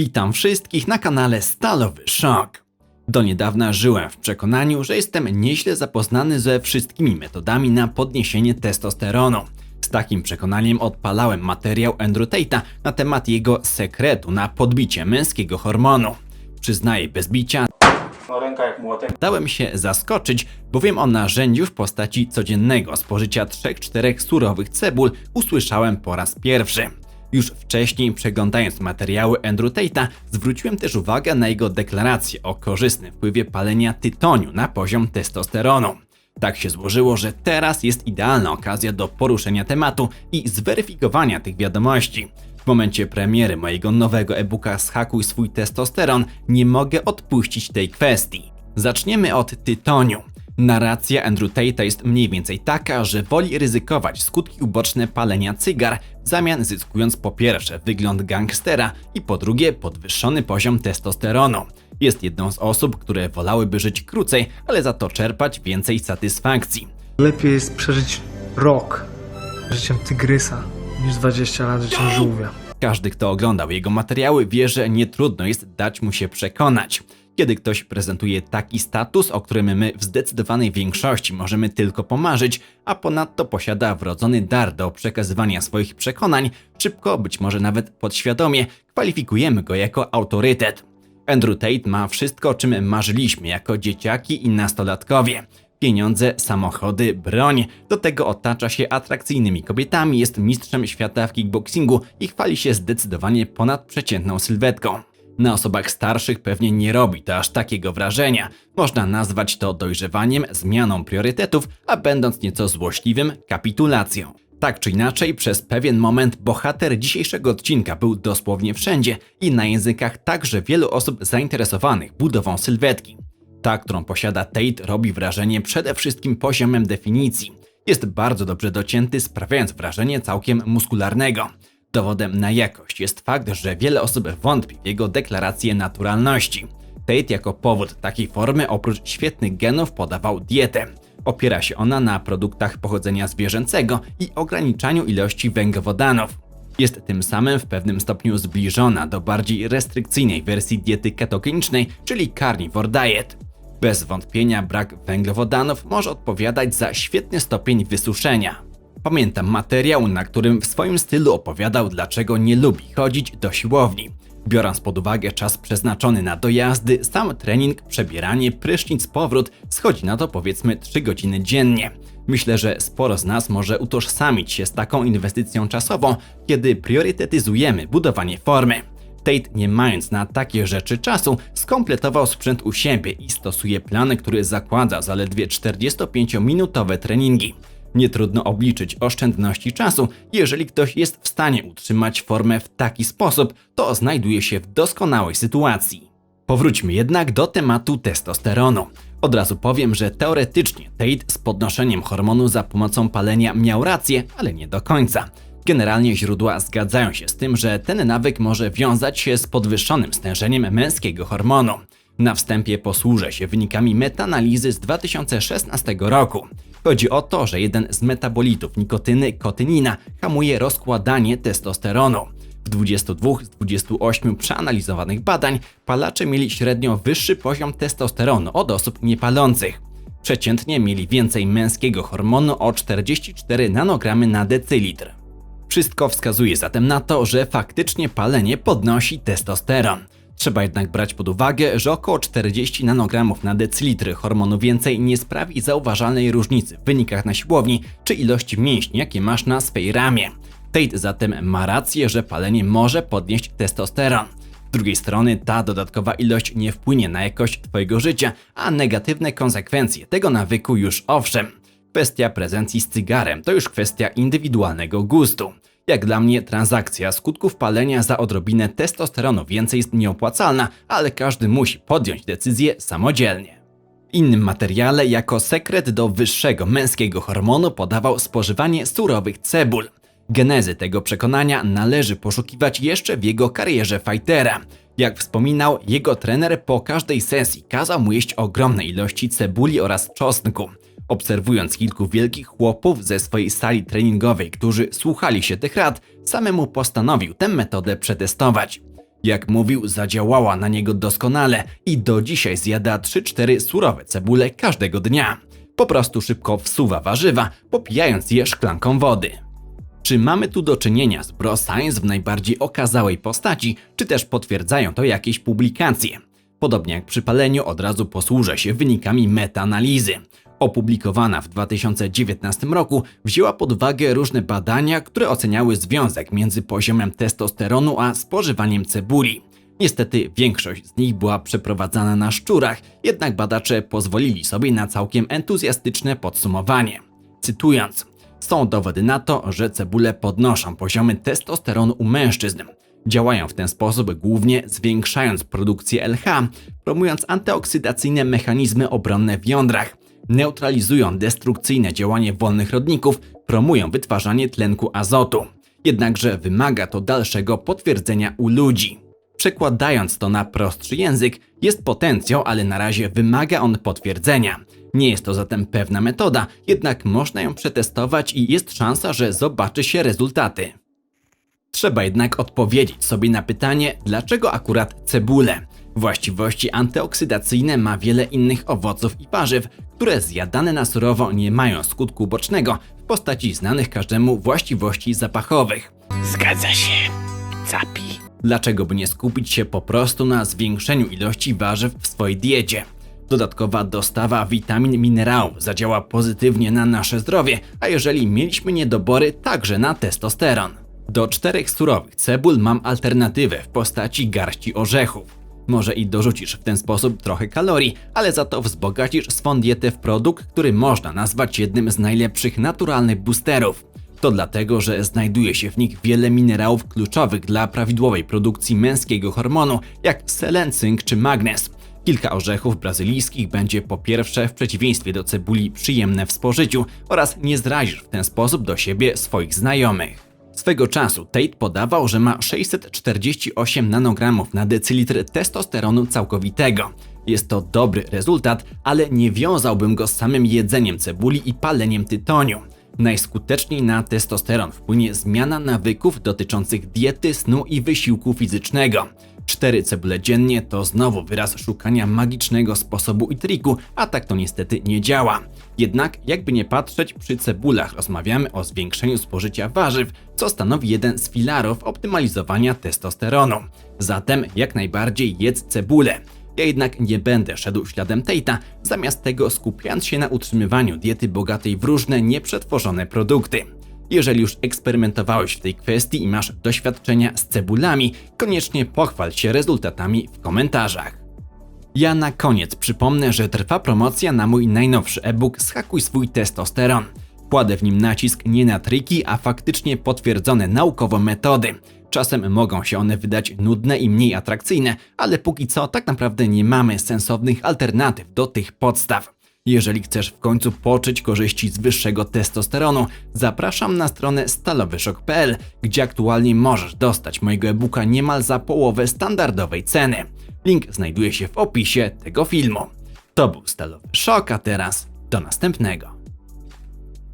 Witam wszystkich na kanale Stalowy Szok. Do niedawna żyłem w przekonaniu, że jestem nieźle zapoznany ze wszystkimi metodami na podniesienie testosteronu. Z takim przekonaniem odpalałem materiał Andrew Tate'a na temat jego sekretu na podbicie męskiego hormonu. Przyznaję bez bicia, No ręka jak młotek. Dałem się zaskoczyć, bowiem o narzędziu w postaci codziennego spożycia 3-4 surowych cebul usłyszałem po raz pierwszy. Już wcześniej przeglądając materiały Andrew Tate'a zwróciłem też uwagę na jego deklarację o korzystnym wpływie palenia tytoniu na poziom testosteronu. Tak się złożyło, że teraz jest idealna okazja do poruszenia tematu i zweryfikowania tych wiadomości. W momencie premiery mojego nowego e-booka Schakuj swój testosteron nie mogę odpuścić tej kwestii. Zaczniemy od tytoniu. Narracja Andrew Tate'a jest mniej więcej taka, że woli ryzykować skutki uboczne palenia cygar, w zamian zyskując po pierwsze wygląd gangstera i po drugie podwyższony poziom testosteronu. Jest jedną z osób, które wolałyby żyć krócej, ale za to czerpać więcej satysfakcji. Lepiej jest przeżyć rok życiem tygrysa niż 20 lat życiem żółwia. Każdy, kto oglądał jego materiały, wie, że nie trudno jest dać mu się przekonać. Kiedy ktoś prezentuje taki status, o którym my w zdecydowanej większości możemy tylko pomarzyć, a ponadto posiada wrodzony dar do przekazywania swoich przekonań, szybko, być może nawet podświadomie, kwalifikujemy go jako autorytet. Andrew Tate ma wszystko, czym marzyliśmy jako dzieciaki i nastolatkowie. Pieniądze, samochody, broń. Do tego otacza się atrakcyjnymi kobietami, jest mistrzem świata w kickboxingu i chwali się zdecydowanie ponadprzeciętną sylwetką. Na osobach starszych pewnie nie robi to aż takiego wrażenia. Można nazwać to dojrzewaniem, zmianą priorytetów, a będąc nieco złośliwym, kapitulacją. Tak czy inaczej, przez pewien moment bohater dzisiejszego odcinka był dosłownie wszędzie i na językach także wielu osób zainteresowanych budową sylwetki. Ta, którą posiada Tate, robi wrażenie przede wszystkim poziomem definicji. Jest bardzo dobrze docięty, sprawiając wrażenie całkiem muskularnego. Dowodem na jakość jest fakt, że wiele osób wątpi w jego deklarację naturalności. Tate jako powód takiej formy oprócz świetnych genów podawał dietę. Opiera się ona na produktach pochodzenia zwierzęcego i ograniczaniu ilości węglowodanów. Jest tym samym w pewnym stopniu zbliżona do bardziej restrykcyjnej wersji diety ketogenicznej, czyli carnivore diet. Bez wątpienia brak węglowodanów może odpowiadać za świetny stopień wysuszenia. Pamiętam materiał, na którym w swoim stylu opowiadał, dlaczego nie lubi chodzić do siłowni. Biorąc pod uwagę czas przeznaczony na dojazdy, sam trening, przebieranie, prysznic, powrót schodzi na to powiedzmy 3 godziny dziennie. Myślę, że sporo z nas może utożsamić się z taką inwestycją czasową, kiedy priorytetyzujemy budowanie formy. Tate, nie mając na takie rzeczy czasu, skompletował sprzęt u siebie i stosuje plan, który zakłada zaledwie 45-minutowe treningi. Nie trudno obliczyć oszczędności czasu, jeżeli ktoś jest w stanie utrzymać formę w taki sposób, to znajduje się w doskonałej sytuacji. Powróćmy jednak do tematu testosteronu. Od razu powiem, że teoretycznie Tate z podnoszeniem hormonu za pomocą palenia miał rację, ale nie do końca. Generalnie źródła zgadzają się z tym, że ten nawyk może wiązać się z podwyższonym stężeniem męskiego hormonu. Na wstępie posłużę się wynikami metanalizy z 2016 roku. Chodzi o to, że jeden z metabolitów nikotyny, kotynina, hamuje rozkładanie testosteronu. W 22 z 28 przeanalizowanych badań palacze mieli średnio wyższy poziom testosteronu od osób niepalących. Przeciętnie mieli więcej męskiego hormonu o 44 nanogramy na decylitr. Wszystko wskazuje zatem na to, że faktycznie palenie podnosi testosteron. Trzeba jednak brać pod uwagę, że około 40 nanogramów na decylitr hormonu więcej nie sprawi zauważalnej różnicy w wynikach na siłowni czy ilości mięśni, jakie masz na swej ramię. Tate zatem ma rację, że palenie może podnieść testosteron. Z drugiej strony ta dodatkowa ilość nie wpłynie na jakość Twojego życia, a negatywne konsekwencje tego nawyku już owszem. Kwestia prezencji z cygarem to już kwestia indywidualnego gustu. Jak dla mnie transakcja skutków palenia za odrobinę testosteronu więcej jest nieopłacalna, ale każdy musi podjąć decyzję samodzielnie. Innym materiale jako sekret do wyższego męskiego hormonu podawał spożywanie surowych cebul. Genezy tego przekonania należy poszukiwać jeszcze w jego karierze fightera. Jak wspominał, jego trener po każdej sesji kazał mu jeść ogromne ilości cebuli oraz czosnku. Obserwując kilku wielkich chłopów ze swojej sali treningowej, którzy słuchali się tych rad, samemu postanowił tę metodę przetestować. Jak mówił, zadziałała na niego doskonale i do dzisiaj zjada 3-4 surowe cebule każdego dnia. Po prostu szybko wsuwa warzywa, popijając je szklanką wody. Czy mamy tu do czynienia z bro science w najbardziej okazałej postaci, czy też potwierdzają to jakieś publikacje? Podobnie jak przy paleniu od razu posłużę się wynikami metaanalizy. Opublikowana w 2019 roku wzięła pod uwagę różne badania, które oceniały związek między poziomem testosteronu a spożywaniem cebuli. Niestety większość z nich była przeprowadzana na szczurach, jednak badacze pozwolili sobie na całkiem entuzjastyczne podsumowanie. Cytując, są dowody na to, że cebule podnoszą poziomy testosteronu u mężczyzn. Działają w ten sposób głównie zwiększając produkcję LH, promując antyoksydacyjne mechanizmy obronne w jądrach, neutralizują destrukcyjne działanie wolnych rodników, promują wytwarzanie tlenku azotu. Jednakże wymaga to dalszego potwierdzenia u ludzi. Przekładając to na prostszy język, jest potencjał, ale na razie wymaga on potwierdzenia. Nie jest to zatem pewna metoda, jednak można ją przetestować i jest szansa, że zobaczy się rezultaty. Trzeba jednak odpowiedzieć sobie na pytanie, dlaczego akurat cebule. Właściwości antyoksydacyjne ma wiele innych owoców i warzyw, które zjadane na surowo nie mają skutku bocznego w postaci znanych każdemu właściwości zapachowych. Zgadza się. Capi. Dlaczego by nie skupić się po prostu na zwiększeniu ilości warzyw w swojej diecie? Dodatkowa dostawa witamin, minerałów zadziała pozytywnie na nasze zdrowie, a jeżeli mieliśmy niedobory, także na testosteron. Do czterech surowych cebul mam alternatywę w postaci garści orzechów. Może i dorzucisz w ten sposób trochę kalorii, ale za to wzbogacisz swą dietę w produkt, który można nazwać jednym z najlepszych naturalnych boosterów. To dlatego, że znajduje się w nich wiele minerałów kluczowych dla prawidłowej produkcji męskiego hormonu, jak selen, cynk czy magnez. Kilka orzechów brazylijskich będzie po pierwsze w przeciwieństwie do cebuli przyjemne w spożyciu oraz nie zrazisz w ten sposób do siebie swoich znajomych. Swego czasu Tate podawał, że ma 648 nanogramów na decylitr testosteronu całkowitego. Jest to dobry rezultat, ale nie wiązałbym go z samym jedzeniem cebuli i paleniem tytoniu. Najskuteczniej na testosteron wpłynie zmiana nawyków dotyczących diety, snu i wysiłku fizycznego. Cztery cebule dziennie to znowu wyraz szukania magicznego sposobu i triku, a tak to niestety nie działa. Jednak, jakby nie patrzeć, przy cebulach rozmawiamy o zwiększeniu spożycia warzyw, co stanowi jeden z filarów optymalizowania testosteronu. Zatem jak najbardziej jedz cebulę. Ja jednak nie będę szedł śladem Tate'a, zamiast tego skupiając się na utrzymywaniu diety bogatej w różne nieprzetworzone produkty. Jeżeli już eksperymentowałeś w tej kwestii i masz doświadczenia z cebulami, koniecznie pochwal się rezultatami w komentarzach. Ja na koniec przypomnę, że trwa promocja na mój najnowszy e-book Schakuj swój testosteron. Kładę w nim nacisk nie na triki, a faktycznie potwierdzone naukowo metody. Czasem mogą się one wydać nudne i mniej atrakcyjne, ale póki co tak naprawdę nie mamy sensownych alternatyw do tych podstaw. Jeżeli chcesz w końcu poczuć korzyści z wyższego testosteronu, zapraszam na stronę stalowyszok.pl, gdzie aktualnie możesz dostać mojego e-booka niemal za połowę standardowej ceny. Link znajduje się w opisie tego filmu. To był Stalowy Szok, a teraz do następnego.